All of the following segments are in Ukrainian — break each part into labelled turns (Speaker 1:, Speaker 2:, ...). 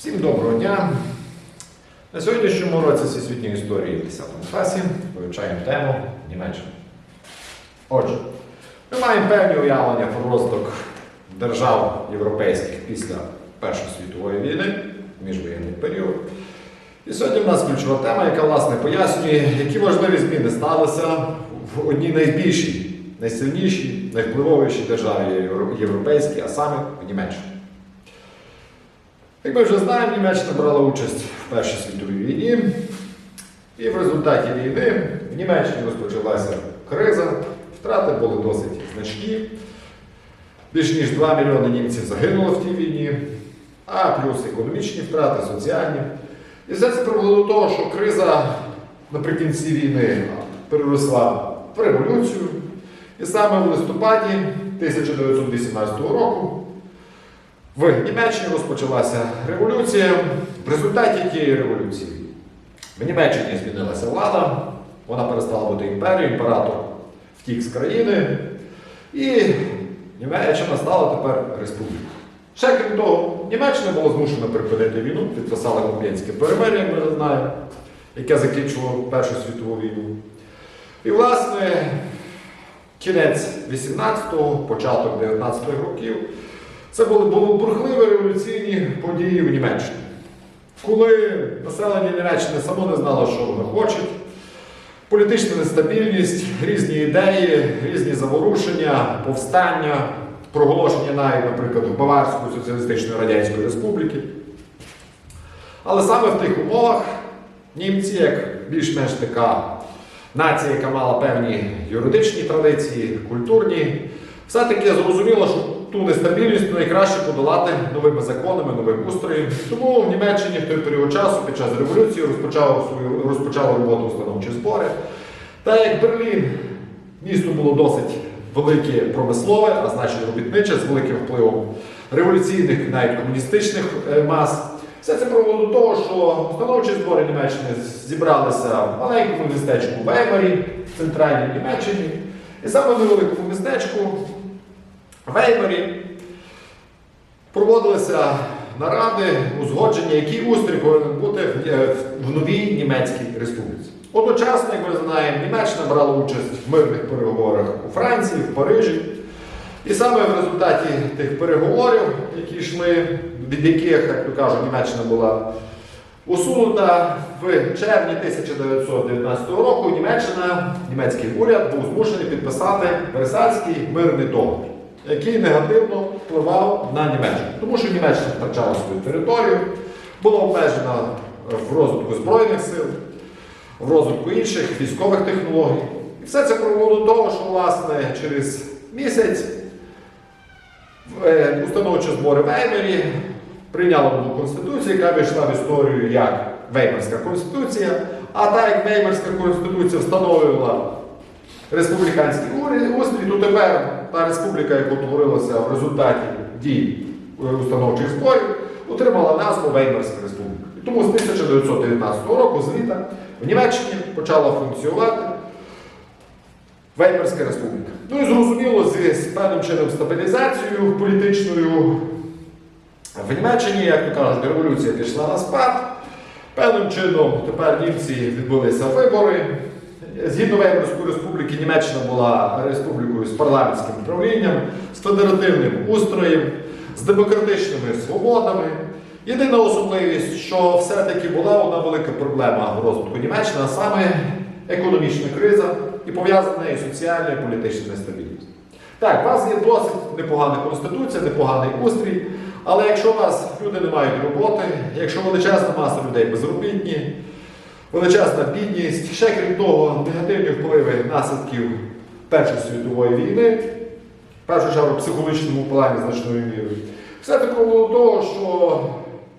Speaker 1: Всім доброго дня! На сьогоднішньому році всесвітньої історії в 10 класі вивчаємо тему Німеччина. Отже, ми маємо певні уявлення про розвиток держав європейських після Першої світової війни, міжвоєнний період. І сьогодні в нас ключова тема, яка власне пояснює, які важливі зміни сталися в одній найбільшій, найсильнішій, найвпливовішій державі європейській, а саме в Німеччині. Як ми вже знаємо, Німеччина брала участь в Першій світовій війні, і в результаті війни в Німеччині розпочалася криза, втрати були досить значні. Більш ніж 2 мільйони німців загинуло в тій війні, а плюс економічні втрати, соціальні. І все це привело до того, що криза наприкінці війни переросла в революцію. І саме в листопаді 1918 року в Німеччині розпочалася революція. В результаті тієї революції в Німеччині змінилася влада, вона перестала бути імперією, імператор втік з країни, і Німеччина стала тепер республікою. Ще крім того, Німеччина була змушена припинити війну, підписала Моп'янське перемир'я, ми знаємо, яке закінчило Першу світову війну. І, власне, кінець 18-го, початок 19-х років це були, бурхливі революційні події в Німеччині. Коли населення Німеччини само не знало, що воно хоче, політична нестабільність, різні ідеї, різні заворушення, повстання, проголошення навіть, наприклад, Баварської Соціалістичної Радянської Республіки. Але саме в тих умовах німці, як більш-менш така нація, яка мала певні юридичні традиції, культурні, все-таки зрозуміло, що ту нестабільність найкраще подолати новими законами, новим устроєм. Тому в Німеччині в той період часу під час революції розпочав свою розпочали роботу установчі збори. Та як Берлін місто було досить велике промислове, а значить робітниче з великим впливом революційних, навіть комуністичних е, мас. Все це привело до того, що установчі збори Німеччини зібралися в маленькому містечку Веймарі, в центральній Німеччині. І саме невеликому містечку Веймарі проводилися наради, узгодження, який устрій повинен бути в, е, в новій німецькій республіці. Одночасно, як ми знаємо, Німеччина брала участь в мирних переговорах у Франції, в Парижі. І саме в результаті тих переговорів, які йшли, від яких, як то кажуть, Німеччина була усунута в червні 1919 року, Німеччина, німецький уряд був змушений підписати Версальський мирний договір, який негативно впливав на Німеччину. Тому що Німеччина втрачала свою територію, була обмежена в розвитку Збройних сил, в розвитку інших військових технологій. І все це привело до того, що власне через місяць е, установчі збори в Веймері прийняли нову конституцію, яка вийшла в історію як Веймарська конституція. А так як Веймарська конституція встановлювала республіканський уряд- то тепер та республіка, яка утворилася в результаті дій е, установчих зборів, отримала назву Веймарська республіка. І тому з 1919 року з літа в Німеччині почала функціонувати Веймарська республіка. Ну і зрозуміло, з, з певним чином стабілізацією політичною в Німеччині, як то кажуть, революція пішла на спад. Певним чином тепер німці відбулися вибори. Згідно Веймарської республіки, Німеччина була республікою з парламентським управлінням, з федеративним устроєм, з демократичними свободами. Єдина особливість, що все-таки була одна велика проблема в розвитку Німеччини, а саме економічна криза і пов'язана нею соціальна і політична нестабільність. Так, у вас є досить непогана конституція, непоганий устрій, але якщо у вас люди не мають роботи, якщо величезна маса людей безробітні, величезна бідність, ще крім того, негативні впливи наслідків Першої світової війни, в першу чергу психологічному плані значною мірою, все це привело до того, що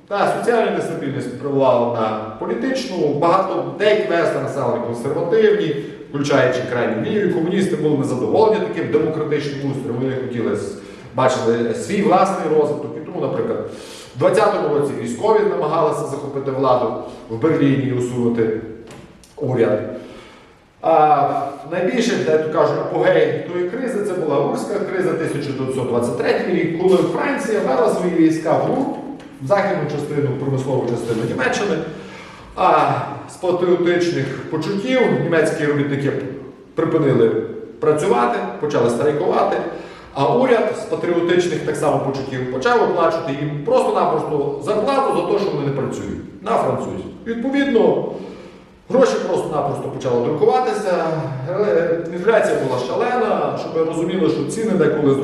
Speaker 1: та соціальна нестабільність привела на політичну, багато деякі верстви населення консервативні, включаючи крайню лівію. Комуністи були незадоволені таким демократичним устроєм. Вони хотіли бачили свій власний розвиток. І тому, наприклад, в 20-му році військові намагалися захопити владу в Берліні і усунути уряд. А найбільше, як то кажуть, апогей тої кризи це була Рурська криза 1923 рік, коли Франція вела свої війська в Рур, в західну частину, промислову частину Німеччини. А з патріотичних почуттів німецькі робітники припинили працювати, почали страйкувати. А уряд з патріотичних так само почуттів почав виплачувати їм просто-напросто зарплату за те, що вони не працюють на французів. Відповідно, гроші просто-напросто почали друкуватися. е, Інфляція була шалена, щоб ви розуміли, що ціни деколи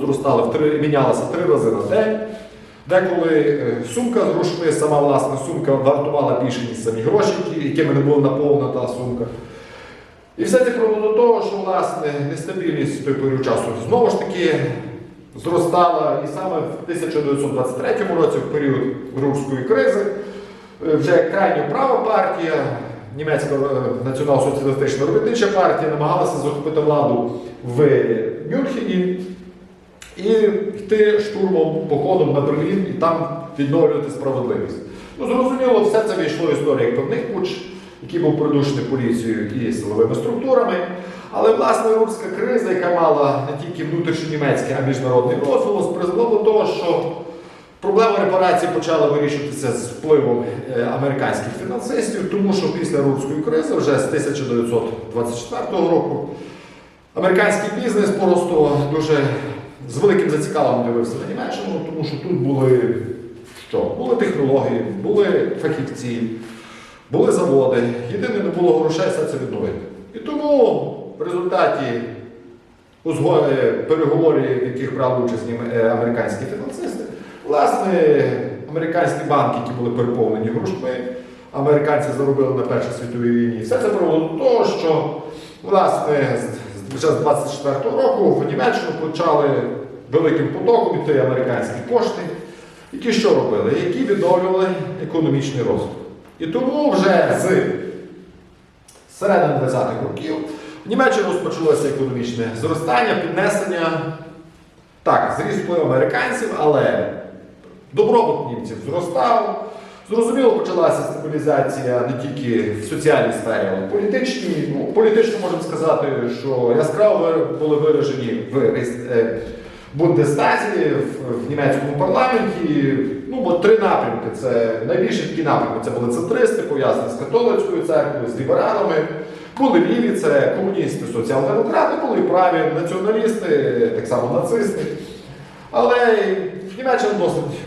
Speaker 1: зростали мінялися три рази на день. Деколи е, сумка з грошми, сама власна сумка вартувала більше, ніж самі гроші, якими не була наповнена та сумка. І все це привело до того, що власне нестабільність той період часу знову ж таки зростала. І саме в 1923 році, в період руської кризи, е, вже крайньо права партія, німецька е, націонал-соціалістична робітнича партія намагалася захопити владу в Мюнхені і йти штурмом, походом на Берлін і там відновлювати справедливість. Ну, зрозуміло, все це війшло в історію як певних пуч, який був придушений поліцією і силовими структурами. Але власне рурська криза, яка мала не тільки внутрішньонімецький, а міжнародний розголос, призвело до того, що проблема репарації почала вирішуватися з впливом е, американських фінансистів, тому що після рурської кризи, вже з 1924 року, американський бізнес просто дуже з великим зацікавленням дивився на Німеччину, тому що тут були що? Були технології, були фахівці, були заводи. Єдине не було грошей все це відновити. І тому в результаті переговорів, в яких брали участь е, американські фінансисти, власне, американські банки, які були переповнені грошми, американці заробили на Першій світовій війні. Все це привело до того, що власне вже з 24-го року в Німеччину почали великим потоком йти американські кошти, які що робили? Які відновлювали економічний розвиток. І тому вже з середини 20-х років в Німеччині розпочалося економічне зростання, піднесення. Так, зріс вплив американців, але добробут німців зростав. Зрозуміло, почалася стабілізація не тільки в соціальній сфері, але й політичній. Ну, політично можемо сказати, що яскраво були виражені в е, Бундестазі, в, в німецькому парламенті. Ну, бо три напрямки. Це найбільші такі напрямки. Це були центристи, пов'язані з католицькою церквою, з лібералами. Були ліві, це комуністи, соціал-демократи, були праві націоналісти, так само нацисти. Але Німеччина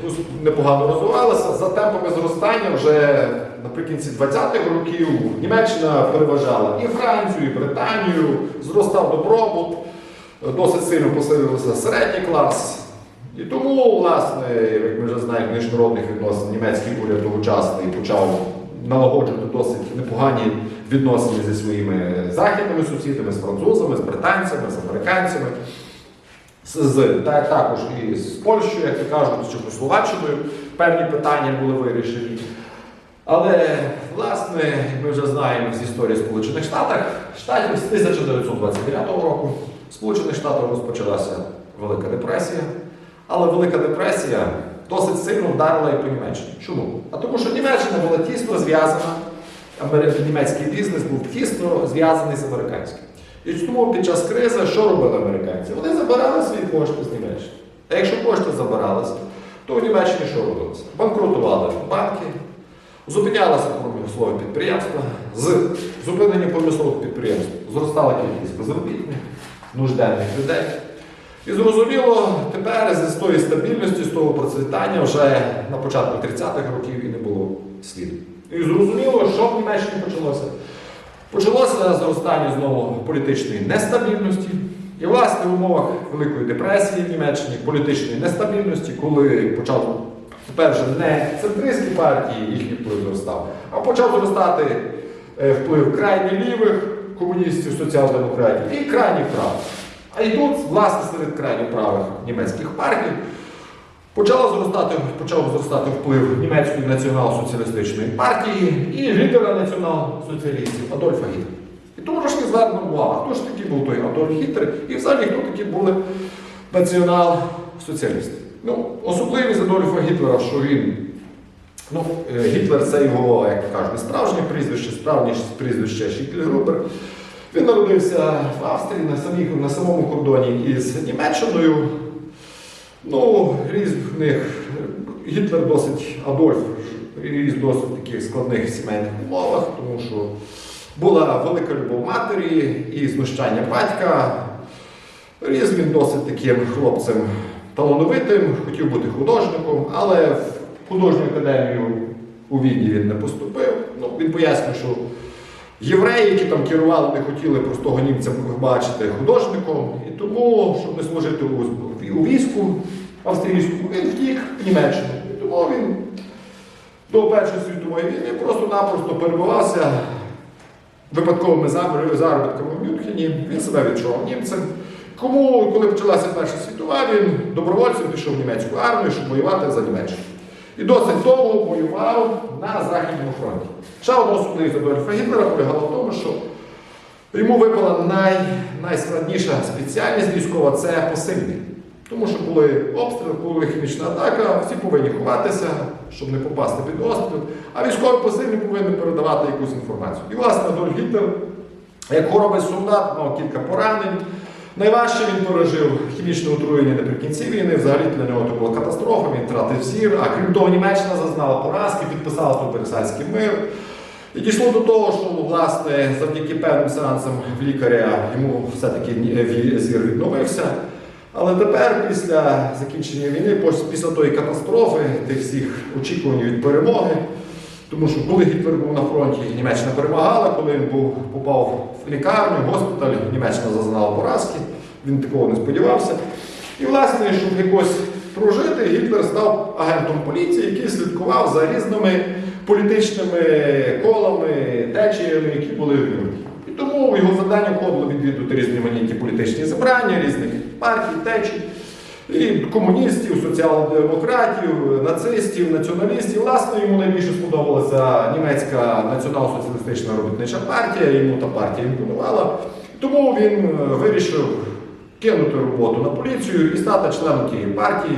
Speaker 1: досить непогано розвивалася. За темпами зростання вже наприкінці 20-х років Німеччина переважала і Францію, і Британію, зростав добробут, досить сильно посилився середній клас. І тому, власне, як ми вже знаємо, міжнародних відносин німецький уряд тогочасний почав налагоджувати досить непогані відносини зі своїми західними сусідами, з французами, з британцями, з американцями з- та, також і з Польщею, як то кажуть, з Чехословаччиною певні питання були вирішені. Але, власне, як ми вже знаємо з історії Сполучених Штатів, Штатів з 1929 року в Сполучених Штатах розпочалася Велика депресія. Але Велика депресія досить сильно вдарила і по Німеччині. Чому? А тому що Німеччина була тісно зв'язана, німецький бізнес був тісно зв'язаний з американським. І тому під час кризи що робили американці? Вони забирали свої кошти з Німеччини. А якщо кошти забиралися, то в Німеччині що робилося? Банкрутували банки, зупинялися промислові підприємства, з зупиненням промислових підприємств зростала кількість безробітних, нужденних людей. І зрозуміло, тепер з тої стабільності, з того процвітання вже на початку 30-х років і не було сліду. І зрозуміло, що в Німеччині почалося. Почалося зростання знову політичної нестабільності. І, власне, в умовах Великої депресії в Німеччині, політичної нестабільності, коли почав тепер не центристські партії, їхній вплив зростав, а почав зростати е, вплив крайньо лівих комуністів, соціал-демократів і крайніх правих. А і тут, власне, серед крайньо правих німецьких партій почала зростати, почав зростати вплив німецької націонал-соціалістичної партії і лідера націонал-соціалістів Адольфа Гітлера. І тому трошки звернемо увагу, хто ж такий був той Адольф Гітлер і взагалі хто такі були націонал-соціалісти. Ну, особливість Адольфа Гітлера, що він Ну, е, Гітлер це його, як кажуть, справжнє прізвище, справжнє прізвище Шіклер-Грубер. Він народився в Австрії на, самій, на самому кордоні із Німеччиною. Ну, різних Гітлер досить Адольф ріс в досить таких складних сімейних умовах, тому що була велика любов матері і знущання батька. Ріс він досить таким хлопцем талановитим, хотів бути художником, але художню академію у Відні він не поступив. Ну, він пояснює, що євреї, які там керували, не хотіли простого німця бачити художником, і тому, щоб не служити у, війську австрійському, він втік в Німеччину. І тому він до Першої світової війни просто-напросто перебувався випадковими заробітками в Мюнхені. Він себе відчував німцем. Кому, коли почалася Перша світова, він добровольцем пішов в німецьку армію, щоб воювати за Німеччину. І досить довго воював на Західному фронті. Ще одна особливість Адольфа Гітлера полягала в тому, що йому випала най, найскладніша спеціальність військова це посильний. Тому що були обстріли, була хімічна атака, всі повинні ховатися, щоб не попасти під обстріл. А військові посильні повинні передавати якусь інформацію. І, власне, Адольф Гітлер, як хоробий солдат, мав кілька поранень. Найважче він пережив хімічне отруєння наприкінці війни. Взагалі для нього це була катастрофа, він втратив зір. А крім того, Німеччина зазнала поразки, підписала Версальський мир. І дійшло до того, що власне завдяки певним сеансам в лікаря йому все-таки зір відновився. Але тепер, після закінчення війни, після тої катастрофи, тих всіх очікувань від перемоги, тому що коли Гітлер був на фронті, Німеччина перемагала, коли він був, попав в лікарню, в госпіталь, Німеччина зазнала поразки, він такого не сподівався. І, власне, щоб якось прожити, Гітлер став агентом поліції, який слідкував за різними політичними колами, течіями, які були в Європі. І тому його завдання входило відвідувати різноманітні політичні зібрання, різних партій, течій. І комуністів, соціал-демократів, нацистів, націоналістів. Власне, йому найбільше сподобалася німецька націонал-соціалістична робітнича партія, йому та партія імпонувала. Тому він е, вирішив кинути роботу на поліцію і стати членом тієї партії.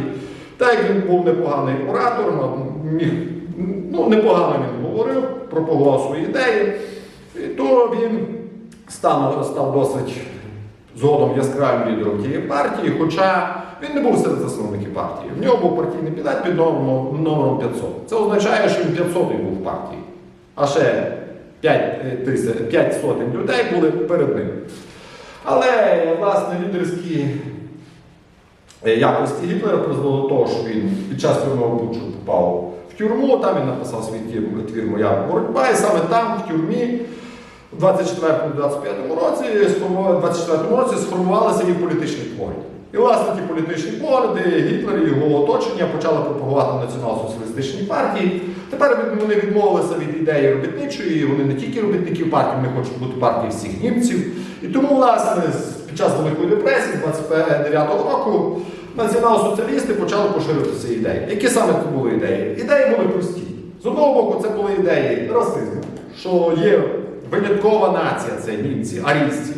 Speaker 1: Так як він був непоганий оратор, міг, ну, непогано він говорив, пропагував свої ідеї, то він став, став досить згодом яскравим лідером тієї партії, хоча він не був серед засновників партії. В нього був партійний підат під номером, номером 500. Це означає, що він 500 був в партії, а ще 5, тисяч, 5 сотень людей були перед ним. Але, власне, лідерські е, якості Гітлера призвело до того, що він під час прямого бучу попав в тюрму, там він написав свій твір Моя боротьба, і саме там, в тюрмі, в 24-25 році, сформу- 24 році сформувалися її політичні погляди. І, власне, ті політичні погляди Гітлер і його оточення почали пропагувати націонал-соціалістичні партії. Тепер вони відмовилися від ідеї робітничої, вони не тільки робітників партії, вони хочуть бути партією всіх німців. І тому, власне, під час Великої депресії 29-го року націонал-соціалісти почали поширювати ці ідеї. Які саме це були ідеї? Ідеї були прості. З одного боку, це були ідеї расизму, що є виняткова нація, це німці, арійці.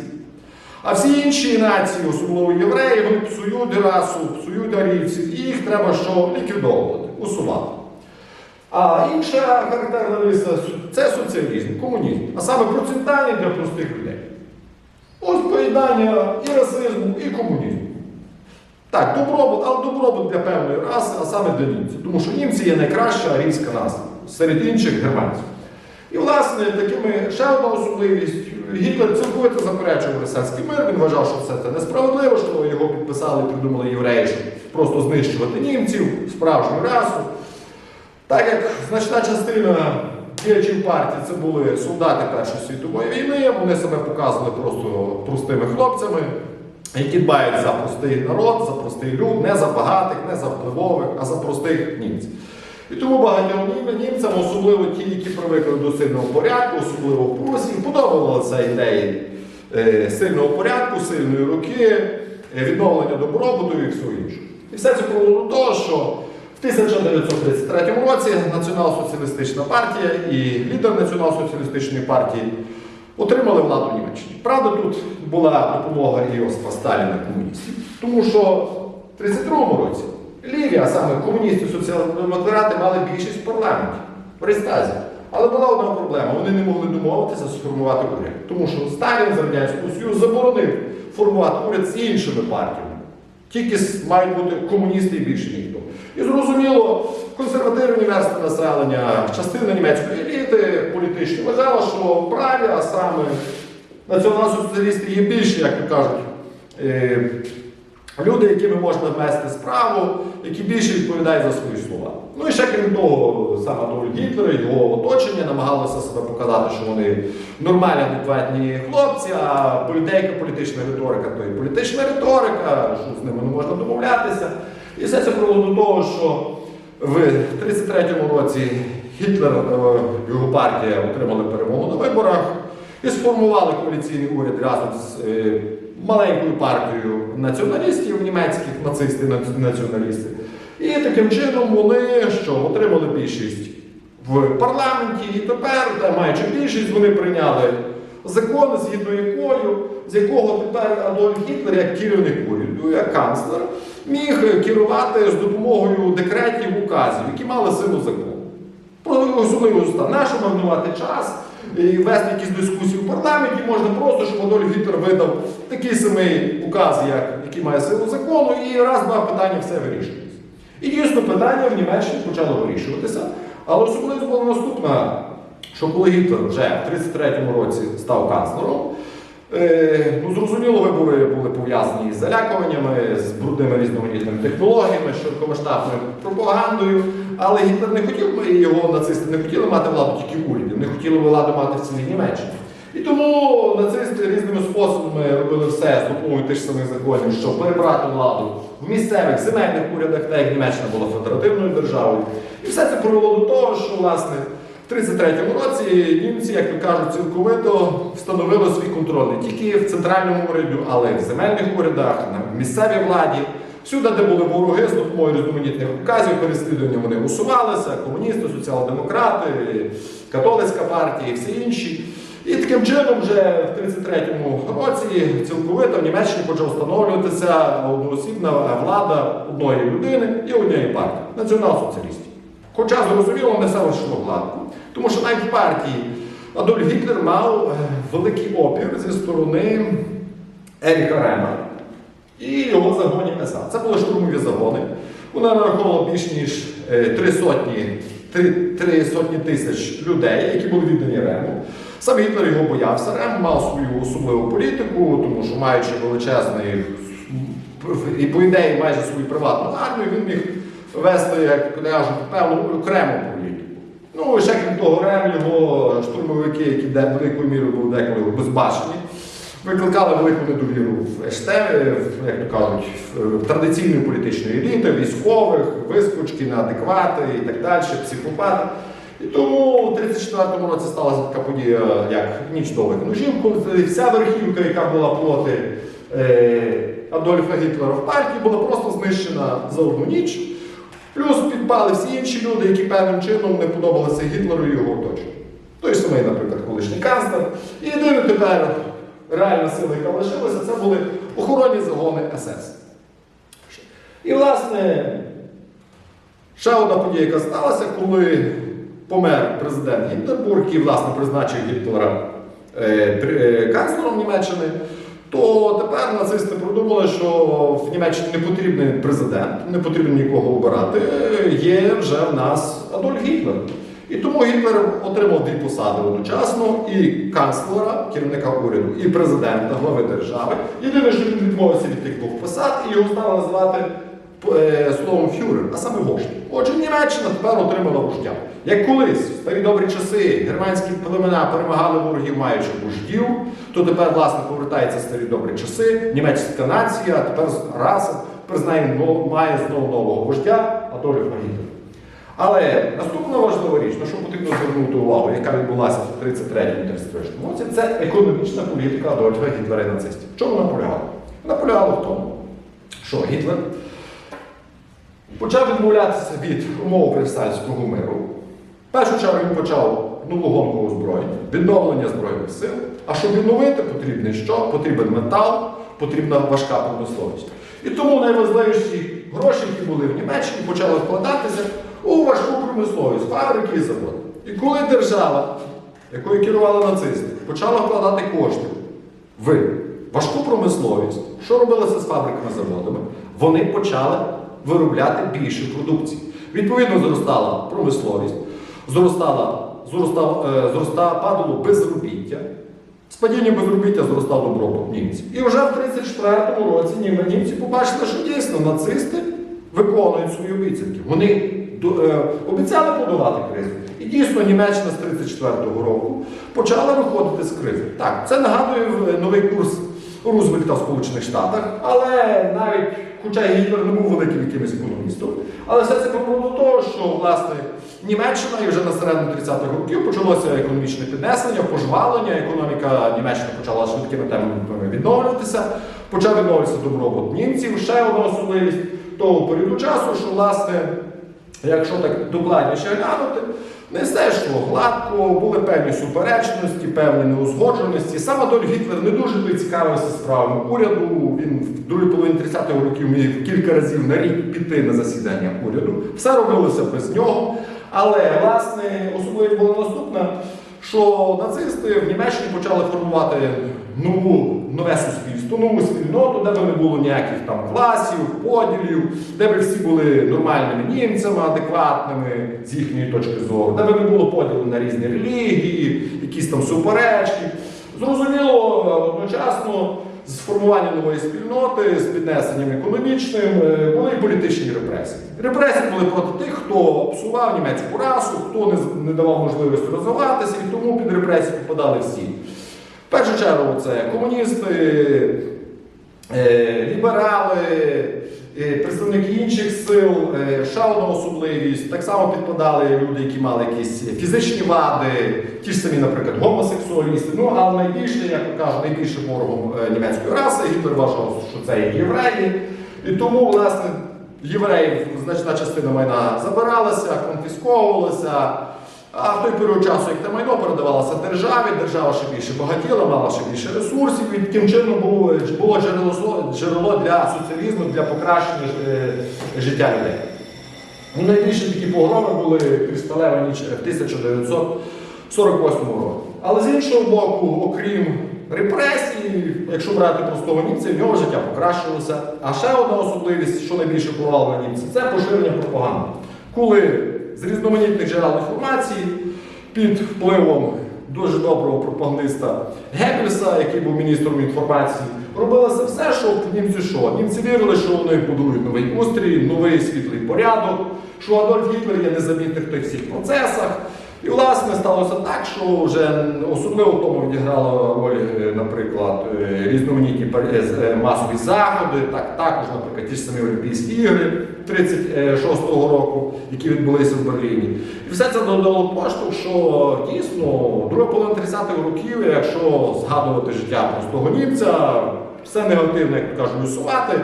Speaker 1: А всі інші нації, особливо євреї, вони псують расу, псують арійців, і їх треба що ліквідовувати, усувати. А інша характерна риса це соціалізм, комунізм, а саме процентальний для простих людей. Ось поєднання і расизму, і комунізму. Так, добробут, але добробут для певної раси, а саме для німців. Тому що німці є найкраща арійська нація серед інших германців. І, власне, такими ще одна особливість. Гітлер цілковито заперечував Версальський мир, він вважав, що все це несправедливо, що його підписали і придумали євреї, щоб просто знищувати німців, справжню расу. Так як значна частина діячів партії це були солдати Першої світової війни, вони себе показували просто простими хлопцями, які дбають за простий народ, за простий люд, не за багатих, не за впливових, а за простих німців. І тому багатьом німцям, особливо ті, які привикли до сильного порядку, особливо в Прусії, подобалися ідеї е, сильного порядку, сильної руки, е, відновлення добробуту і всього іншого. І все це привело до того, що в 1933 році Націонал-соціалістична партія і лідер Націонал-соціалістичної партії отримали владу Німеччині. Правда, тут була допомога Іосифа Сталіна комуністів, тому що в 1932 році ліві, а саме комуністи соціал-демократи, мали більшість в парламенті в Рейстазі. Але була одна проблема: вони не могли домовитися сформувати уряд, тому що Сталін з Радянського Союзу заборонив формувати уряд з іншими партіями. Тільки мають бути комуністи і більше ніхто. І зрозуміло, консервативні верстви населення, частина німецької еліти політичної вважала, що праві, а саме націонал-соціалісти є більше, як то кажуть, е, люди, якими можна вести справу, які більше відповідають за свої слова. Ну і ще крім того, саме Адольф Гітлер, його оточення намагалося себе показати, що вони нормальні, адекватні хлопці, а політейка, політична риторика, то і політична риторика, що з ними не можна домовлятися. І все це привело до того, що в 33-му році Гітлер, е, його партія отримали перемогу на виборах і сформували коаліційний уряд разом з е, маленькою партією націоналістів німецьких, нацисти, наці- націоналісти. І таким чином вони що отримали більшість в парламенті, і тепер, та маючи більшість, вони прийняли закон, згідно якою, з якого тепер Адольф Гітлер, як керівник уряду, як канцлер, міг керувати з допомогою декретів указів, які мали силу закону. Про особливо. Нащо марнувати час і вести якісь дискусії в парламенті можна просто, щоб Адольф Гітлер видав такий самий указ, як, який має силу закону, і раз-два питання все вирішується. І дійсно питання в Німеччині почало вирішуватися. Але особливо була наступна, що коли Гітлер вже в 33-му році став канцлером, Е, ну, зрозуміло, вибори були пов'язані з залякуваннями, з брудними різноманітними технологіями, широкомасштабною пропагандою. Але Гітлер не хотів, і його нацисти не хотіли мати владу тільки в уряді, не хотіли владу мати в цілій Німеччині. І тому нацисти різними способами робили все з допомогою тих самих законів, щоб перебрати владу в місцевих земельних урядах, так як Німеччина була федеративною державою. І все це привело до того, що власне. В 33-му році німці, як то кажуть, цілковито встановили свій контроль не тільки в центральному уряді, але й в земельних урядах, на місцевій владі. Всюди, де були вороги з допомогою різноманітних указів, переслідування вони усувалися, комуністи, соціал-демократи, католицька партія і всі інші. І таким чином, вже в 33-му році цілковито в Німеччині почав встановлюватися одноосібна влада одної людини і однієї партії націонал-соціалістів. Хоча зрозуміло, не все вийшло гладко. Тому що навіть в партії Адольф Гітлер мав е, великий опір зі сторони Еріка Рема і його загонів СА. Це були штурмові загони. Вона нараховувала більш ніж е, три сотні, три, три сотні тисяч людей, які були віддані Рему. Сам Гітлер його боявся. Рем мав свою особливу політику, тому що маючи величезний і по ідеї майже свою приватну армію, він міг вести, як кажуть, певну окрему політику. Ну, ще крім того, Рем, його штурмовики, які де великою мірою були деколи безбашені, викликали велику недовіру в Ештеві, в, як то кажуть, в традиційної політичної еліти, військових, вискочки, неадеквати і так далі, психопати. І тому у 34-му році сталася така подія, як ніч довгих ножів, коли вся верхівка, яка була проти е, Адольфа Гітлера в партії, була просто знищена за одну ніч. Плюс підпали всі інші люди, які певним чином не подобалися Гітлеру і його оточенню. Той самий, наприклад, колишній канцлер. І єдина тепер реальна сила, яка лишилася, це були охоронні загони СС. І, власне, ще одна подія, яка сталася, коли помер президент Гінденбург, який, власне, призначив Гітлера е, е, канцлером Німеччини, то тепер нацисти продумали, що в Німеччині не потрібен президент, не потрібно нікого обирати. Є вже в нас Адольф Гітлер. І тому Гітлер отримав дві посади одночасно і канцлера, керівника уряду, і президента, глави держави. Єдине, що він відмовився від тих двох посад, і його стали називати е, словом фюрер, а саме вождь. Отже, Німеччина тепер отримала вождя. Як колись, в старі добрі часи, германські племена перемагали ворогів, маючи вождів, то тепер, власне, повертаються старі добрі часи, німецька нація, тепер раса, тепер має знову нового вождя, а Адольфа Гітлера. Але наступна важлива річ, на що потрібно звернути увагу, яка відбулася в 33-33 році, це економічна політика Адольфа Гітлера і нацистів. В чому вона полягала? Вона полягала в тому, що Гітлер почав відмовлятися від умов Версальського миру. Першу чергу він почав нову гонку озброєння, відновлення Збройних сил. А щоб відновити, потрібний що? Потрібен метал, потрібна важка промисловість. І тому найважливіші гроші, які були в Німеччині, почали вкладатися у важку промисловість, фабрики і заводи. І коли держава, якою керували нацисти, почала вкладати кошти в важку промисловість, що робилося з фабриками заводами, вони почали виробляти більше продукції. Відповідно, зростала промисловість, зростала, зростав, е, зроста, падало безробіття. З падінням безробіття зростав добробут німців. І вже в 34-му році нім- німці побачили, що дійсно нацисти виконують свої обіцянки. Вони обіцяли подолати кризу. І дійсно Німеччина з 34-го року почала виходити з кризи. Так, це нагадує новий курс Рузвельта в Сполучених Штатах, але навіть, хоча Гітлер не був великим якимось економістом, але все це привело до того, що власне Німеччина і вже на середину 30-х років почалося економічне піднесення, пожвалення, економіка Німеччини почала швидкими темпами відновлюватися, почав відновлюватися добробут німців. Ще одна особливість того періоду часу, що власне, якщо так докладніше глянути, не все йшло гладко, були певні суперечності, певні неузгодженості. Сам Адольф Гітлер не дуже цікавився справами уряду. Він в другій половині 30-х років міг кілька разів на рік піти на засідання уряду. Все робилося без нього. Але власне особливість була наступна, що нацисти в Німеччині почали формувати нову, нове суспільство, нову спільноту, де би не було ніяких там класів, поділів, де би всі були нормальними німцями, адекватними з їхньої точки зору, де би не було поділу на різні релігії, якісь там суперечки. Зрозуміло, одночасно з формуванням нової спільноти, з піднесенням економічним, е, були і політичні репресії. Репресії були проти тих, хто псував німецьку расу, хто не, не давав можливості розвиватися, і тому під репресії попадали всі. Першу чергу це комуністи, е, ліберали, е, представники інших сил, е, ще особливість. Так само підпадали люди, які мали якісь фізичні вади, ті ж самі, наприклад, гомосексуалісти. Ну, але найбільше, як кажуть, найбільшим ворогом німецької раси Гітлер вважав, що це є євреї. І тому, власне, євреїв значна частина майна забиралася, конфісковувалася. А в той період часу, як те майно передавалося державі, держава ще більше багатіла, мала ще більше ресурсів, і таким чином було, було джерело, джерело для соціалізму, для покращення е, життя людей. Ну, найбільші такі погроми були кристалева ніч в 1948 році. Але з іншого боку, окрім репресій, якщо брати простого німця, в нього життя покращилося. А ще одна особливість, що найбільше впливало на німця, це поширення пропаганди. Коли з різноманітних джерел інформації під впливом дуже доброго пропагандиста Геббельса, який був міністром інформації, робилося все, щоб німці що? Німці вірили, що вони будують новий устрій, новий світлий порядок, що Адольф Гітлер є незамітний в тих всіх процесах. І, власне, сталося так, що вже особливо в тому відіграла роль, е, наприклад, е, різноманітні е, масові заходи, так, також, наприклад, ті ж самі Олімпійські ігри 36-го року, які відбулися в Берліні. І все це додало поштовх, що дійсно друга половина 30-х років, якщо згадувати життя простого німця, все негативне, як кажуть, усувати.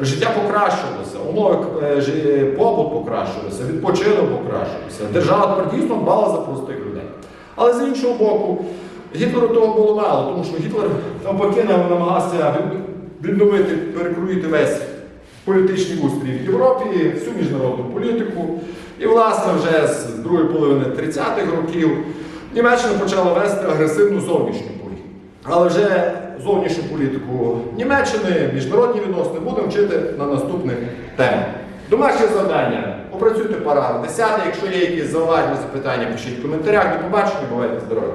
Speaker 1: Життя покращилося, умови е, побут покращилися, відпочинок покращився. Держава тепер дійсно дбала за простих людей. Але з іншого боку, Гітлеру того було мало, тому що Гітлер навпаки намагався відновити, перекроїти весь політичний устрій в Європі, всю міжнародну політику. І, власне, вже з другої половини 30-х років Німеччина почала вести агресивну зовнішню політику. Але вже зовнішню політику Німеччини, міжнародні відносини будемо вчити на наступних темах. Домашнє завдання. Опрацюйте параграф 10. Якщо є якісь зауваження, запитання, пишіть в коментарях. До побачення, бувайте здорові!